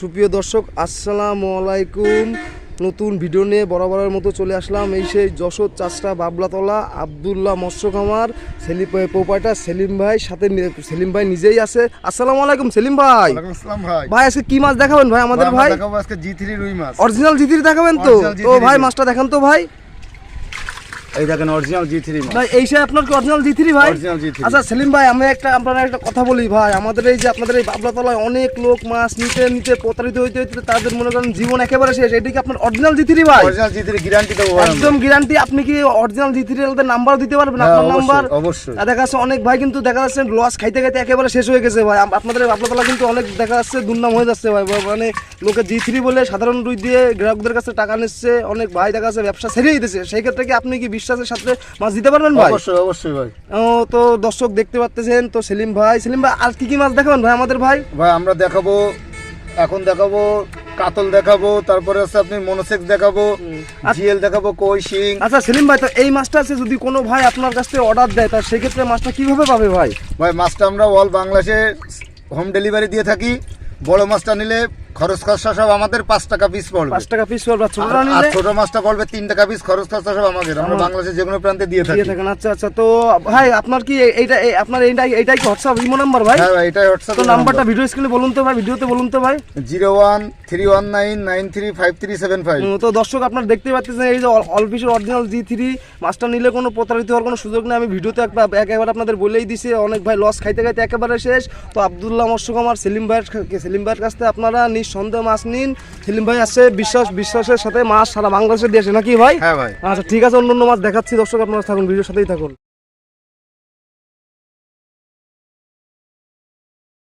সুপ্রিয় দর্শক আসসালামু আলাইকুম। নতুন ভিডিও নিয়ে বরাবরের মতো চলে আসলাম এই সেই যশোর চাষটা বাবলাতলা। আবদুল্লাহ মৎস্য খামার সেলিম পোপাটা সেলিম ভাই সাথে সেলিম ভাই নিজেই আছে। আসসালামু আলাইকুম সেলিম ভাই। ভাই। ভাই আজকে কি মাছ দেখাবেন ভাই আমাদের ভাই দেখাবো আজকে জি3 রুই মাছ। অরিজিনাল জিতির দেখাবেন তো? ও তো ভাই মাছটা দেখান তো ভাই। এই দেখেন অরিজিনাল জি3 মাছ ভাই এই সেই আপনার কি অরিজিনাল জিথিরি ভাই? Original G3 আচ্ছা সেলিম ভাই আমি একটা আপনার একটা কথা বলি ভাই। আমাদের এই যে আপনাদের এই বাবলাতলায় অনেক লোক মাছ নিতে নিতে প্রতারিত হইতে হইতে তাদের মনে করেন জীবন একেবারে শেষ। এটা কি আপনার অরিজিনাল জিথিরি ভাই? অরিজিনাল জি3 গ্যারান্টি দেবো একদম গ্যারান্টি আপনি কি অরিজিনাল জিথিরি এর নাম্বার দিতে পারবেন? আপনার নাম্বার অবশ্যই অবশ্যই। দেখা যাচ্ছে অনেক ভাই কিন্তু দেখা যাচ্ছে লস খাইতে খাইতে একেবারে শেষ হয়ে গেছে ভাই। আপনাদের বাবলাতলা কিন্তু অনেক দেখা যাচ্ছে দুর্নাম হয়ে যাচ্ছে ভাই। মানে লোকে জি থ্রি বলে সাধারণ রুই দিয়ে গ্রাহকদের কাছে টাকা নিচ্ছে। অনেক ভাই দেখা যাচ্ছে ব্যবসা ছেড়েই দিতেছে সেই ক্ষেত্রে কি আপনি কি বিশ্বাসের সাথে মাছ দিতে পারবেন ভাই? অবশ্যই অবশ্যই ভাই। ও তো দর্শক দেখতে পাচ্ছেন তো সেলিম ভাই সেলিম ভাই আর কি কি মাছ দেখাবেন ভাই আমাদের ভাই? ভাই আমরা দেখাবো এখন দেখাবো কাতল দেখাবো তারপরে আছে আপনি মনোসেক্স দেখাবো জিএল দেখাবো কই শিং। আচ্ছা সেলিম ভাই তো এই মাছটা আছে যদি কোনো ভাই আপনার কাছ থেকে অর্ডার দেয় তা সেক্ষেত্রে মাছটা কীভাবে পাবে ভাই? ভাই মাছটা আমরা অল বাংলাদেশে হোম ডেলিভারি দিয়ে থাকি। বড় মাছটা নিলে খরচ খরচা সব আমাদের পাঁচ টাকা পিস পড়বে। পাঁচ টাকা পিস পড়বে আর আর- আর নিলে ছোট মাছটা পড়বে তিন টাকা পিস খরচ খরচা সব আমাদের। আমরা বাংলাদেশের যে কোনো প্রান্তে দিয়ে থাকি। থাকেন আচ্ছা আচ্ছা তো ভাই আপনার কি এইটা আপনার এইটাই এইটাই কি হোয়াটসঅ্যাপ ইমো নাম্বার ভাই? হ্যাঁ ভাই এটাই হোয়াটসঅ্যাপ তো নাম্বারটা ভিডিও স্ক্রিনে বলুন তো ভাই ভিডিওতে বলুন তো ভাই। Zero one three one nine nine three five three seven five তো দর্শক আপনার দেখতে পাচ্ছেন এই যে অলফিসের অরিজিনাল জি থ্রি মাছটা নিলে কোনো প্রতারিত হওয়ার কোনো সুযোগ নেই। আমি ভিডিওতে একবার একেবারে আপনাদের বলেই দিছি অনেক ভাই লস খাইতে খাইতে একেবারে শেষ। তো আবদুল্লাহ মৎস্যকুমার সেলিম ভাইয়ের সেলিম ভাইয়ের কাছ থেকে আপনারা নিঃসন্দেহ মাছ নিন। সেলিম ভাই আছে বিশ্বাস বিশ্বাসের সাথে মাছ সারা বাংলাদেশে দিয়েছে নাকি ভাই? হ্যাঁ ভাই। আচ্ছা ঠিক আছে অন্য অন্য মাছ দেখাচ্ছি। দর্শক আপনারা থাকুন ভিডিওর সাথেই থাকুন।